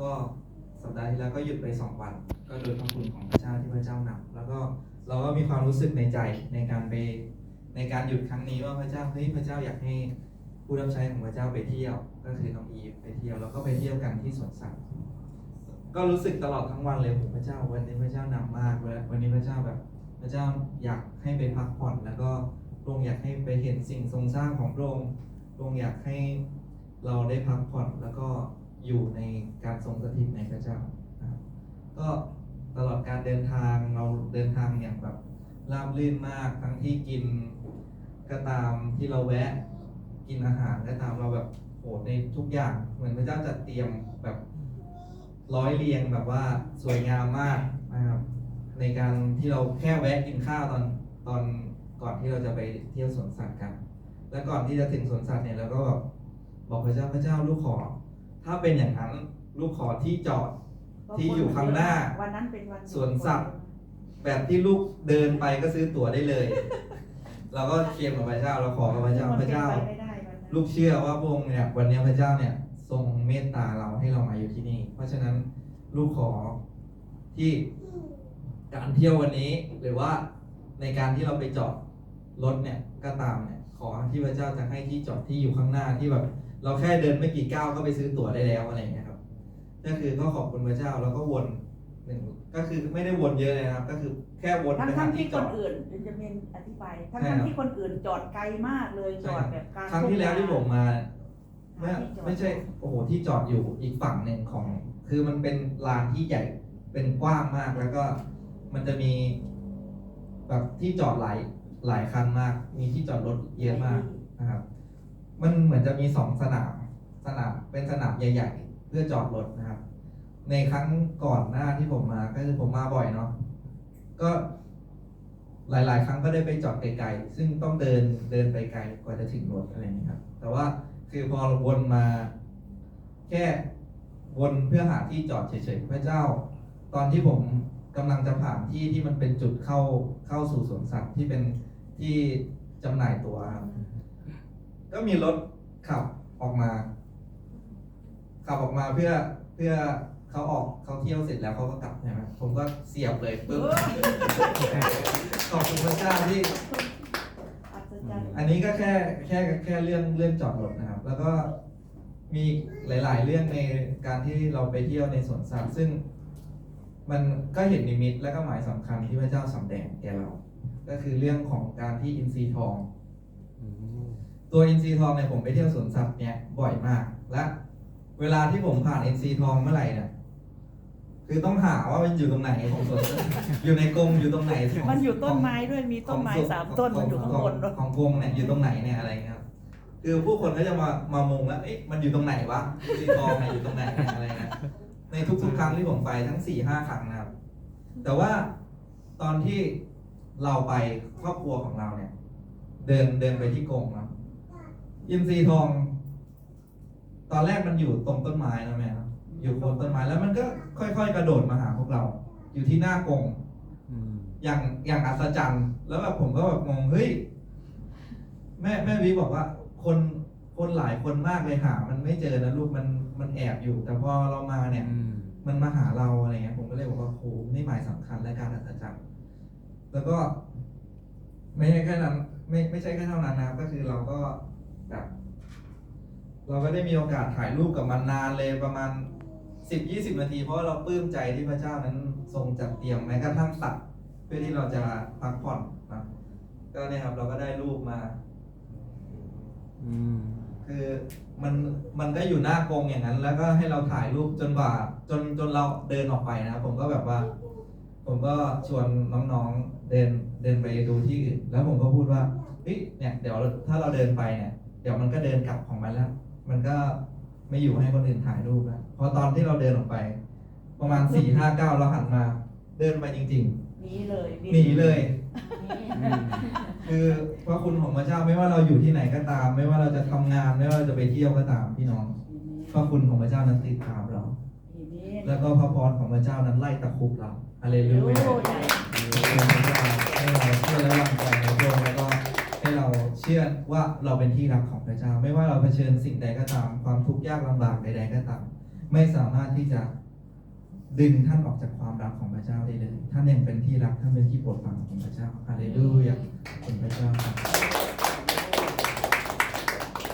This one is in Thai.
ก็สัปดาห์ที่แล้วก็หยุดไปสองวัน ก็โดยพระคุณของพระเจ้าที่พระเจ้านำแล้วก็เราก็มีความรู้สึกในใจในการไปในการหยุดครั้งนี้ว่าพระเจ้าเฮ้ยพระเจ้าอยากให้ผู้รับใช้ของพระเจ้าไปเที่ยว ก็คือน้องอีฟไปเที่ยวแล้วก็ไปเที่ยวกันที่สวนสัตว์ก็รู้สึกตลอดทั้งวันเลยผมพระเจ้าวันนี้พระเจ้านำมากเลยวันนี้พระเจ้าแบบ พระเจ้าอยากให้ไปพักผ่อน แล้วก็พระองค์อยากให้ไปเห็นสิ่งทรงสร้างของพระองค์พระองค์อยากให้เราได้พักผ่อนแล้วก็ อยู่ในการทรงสถิตในพระเจ้านะครับก็ตลอดการเดินทางเราเดินทางอย่างแบบราบรื่นมากทั้งที่กินก็ตามที่เราแวะกินอาหารก็ตามเราแบบโหในทุกอย่างเหมือนพระเจ้าจัดเตรียมแบบร้อยเรียงแบบว่าสวยงามมากนะครับในการที่เราแค่แวะกินข้าวตอนตอนก่อนที่เราจะไปเที่ยวสวนสัตว์กัน แล้วก่อนที่จะถึงสวนสัตว์เนี่ยเราก็แบบบอกพระเจ้าพระเจ้าลูกขอ ถ้าเป็นอย่างนั้นลูกขอที่จอดที่อยู่ข้างหน้า วันนั้นเป็นวันหยุดสวนสัตว์แบบที่ลูกเดินไปก็ซื้อตั๋วได้เลย เราก็เคลมกับพระเจ้าเราขอกับพระเจ้าพระเจ้าไปไม่ได้วันนั้นลูกเชื่อว่าพระองค์เนี่ยวันนี้พระเจ้าเนี่ยทรงเมตตาเราให้เรามาอยู่ที่นี่ เพราะฉะนั้นลูกขอที่การเที่ยววันนี้หรือว่าในการที่เราไปจอดรถเนี่ยก็ตามเนี่ยขอที่พระเจ้าจะให้ที่จอดที่อยู่ข้างหน้าที่แบบ เราแค่เดินไม่กี่ก้าวก็ไปซื้อตั๋วได้แล้วอะไรอย่างเงี้ยครับก็คือก็ขอบคุณพระเจ้าแล้วก็วนหนึ่งก็คือไม่ได้วนเยอะเลยนะครับ ก็คือแค่วนทั้งไปทั้หางที่ที่คจอนด อื่นเดี๋ยวจะเมนอธิบายทั้งใช่ทั้งครับ ที่คนอื่นจอดไกลมากเลยใช่จอดแบบกลางครั้งที่แล้วที่ผมมาไม่หาที่จอดไม่ใช่โอ้โหที่จอดอยู่อีกฝั่งหนึ่งของ คือมันเป็นลานที่ใหญ่เป็นกว้างมากแล้วก็มันจะมีแบบที่จอดหลายหลายคันมาก มีที่จอดรถเยอะมาก นะครับ มันเหมือนจะมีสองสนามสนามเป็นสนามใหญ่ ๆ เพื่อจอดรถนะครับ ในครั้งก่อนหน้าที่ผมมาก็คือผมมาบ่อยเนาะก็หลาย ๆ ครั้งก็ได้ไปจอดไกลๆ ซึ่งต้องเดินเดินไปไกลกว่าจะถึงรถอะไรนี้ครับ แต่ว่าคือพอเราวนมา แค่วนเพื่อหาที่จอดเฉยๆ พระเจ้า ตอนที่ผมกำลังจะผ่านที่ที่มันเป็นจุดเข้าเข้าสู่สวนสัตว์ที่เป็นที่จำหน่ายตัวครับ ก็มีรถขับออกมา ขับออกมาเพื่อเพื่อเขาออกเขาเที่ยวเสร็จแล้วเขาก็กลับใช่ไหมผมก็เสียบเลยปึ๊บขอบคุณพระเจ้าที่ อัศจรรย์อันนี้ก็แค่แค่แค่เรื่องเรื่องจอดรถนะครับ แล้วก็มีหลาย ๆ เรื่องในการที่เราไปเที่ยวในสวนสัตว์ซึ่ง มันก็เห็นนิมิตและก็หมายสำคัญที่พระเจ้าสำแดงแก่เรา ก็คือเรื่องของการที่อินทรีทอง ตัวอินทรีทองเนี่ยผมไปเที่ยวสวนสัตว์เนี่ยบ่อยมาก และเวลาที่ผมผ่านอินทรีทองเมื่อไหร่เนี่ยคือต้องหาว่ามันอยู่ตรงไหนของสวนสัตว์อยู่ในกรงอยู่ตรงไหนของมันอยู่ต้นไม้ของด้วยมีต้นไม้ของสามต้นมันอยู่ข้างบนขด้วยองของกรงเนี่ยอยู่ตรงไหนเนี่ยอะไรเงี้ยครับ คือผู้คนก็จะมามามงแล้วเอ๊ะมันอยู่ตรงไหนวะสีทองเนี่ยอยู่ตรงไหนเนี่ยอะไรเงี้ยในทุกๆครั้งที่ผมไปทั้งสี่ห้าครั้งนะครับ แต่ว่าตอนที่เราไปครอบครัวของเราเนี่ย เดินเดินไปที่กรงเนาะ อินทรีทอง ตอนแรกมันอยู่ตรงต้นไม้นะแม่เนาะอยู่บนต้นไม้แล้วมันก็ค่อยๆ กระโดดมาหาพวกเรา อยู่ที่หน้ากรงอย่างอย่างอัศจรรย์ แล้วแบบผมก็แบบงงเฮ้ยแม่แม่วิบอกว่า คนคนหลายคนมากเลยหา มันไม่เจอนะลูกมันมันแอบอยู่ แต่พอเรามาเนี่ย มันมาหาเราอะไรเงี้ยผมก็เลยบอกว่าโหนี่หมายสำคัญและการอัศจรรย์ แล้วก็ ไม่ใช่แค่นั้นไม่ไม่ใช่แค่เท่านั้นนะครับก็คือเราก็ แบบเราก็ได้มีโอกาสถ่ายรูปกับมันนานเลยประมาณสิบยี่สิบนาที เพราะว่าเราปลื้มใจที่พระเจ้านั้นทรงจัดเตรียมแม้กระทั่งสัตว์เพื่อที่เราจะพักผ่อนนะก็เนี่ยครับเราก็ได้รูปมาคือมันมันก็อยู่หน้ากรงอย่างนั้น แล้วก็ให้เราถ่ายรูปจนกว่าจนจนเราเดินออกไปนะครับผมก็แบบว่า ผมก็ชวนน้องๆเดินเดินไปดูที่อื่นแล้วผมก็พูดว่าเฮ้ยเนี่ยเดี๋ยวถ้าเราเดินไปเนี่ย เดี๋ยวมันก็เดินกลับของมันแล้ว มันก็ไม่อยู่ให้คนอื่นถ่ายรูปแล้วพอตอนที่เราเดินออกไป ประมาณสี่ห้าเก้าเราหันมา เดินไปจริงหนีเลยๆหนีเลย คือพระคุณของพระเจ้าไม่ว่าเราอยู่ที่ไหนก็ตาม ไม่ว่าเราจะทำงานไม่ว่าเราจะไปเที่ยวก็ตามพี่น้องพระคุณของพระเจ้านั้นติดตามเรา แล้วก็พระพรของพระเจ้านั้นไล่ตะคุบเราอะไรลูโอ้ยาใหญ่ให้เราเชื่อและวางใจ ชื่อว่าเราเป็นที่รักของพระเจ้า ไม่ว่าเราเผชิญสิ่งใดก็ตาม ความทุกข์ยากลำบากใด ๆ ก็ตาม ไม่สามารถที่จะดึงท่านออกจากความรักของพระเจ้าได้เลย ท่านยังเป็นที่รักท่านเป็นที่โปรดปรานของพระเจ้าฮาเลลูยาขอบคุณพระเจ้า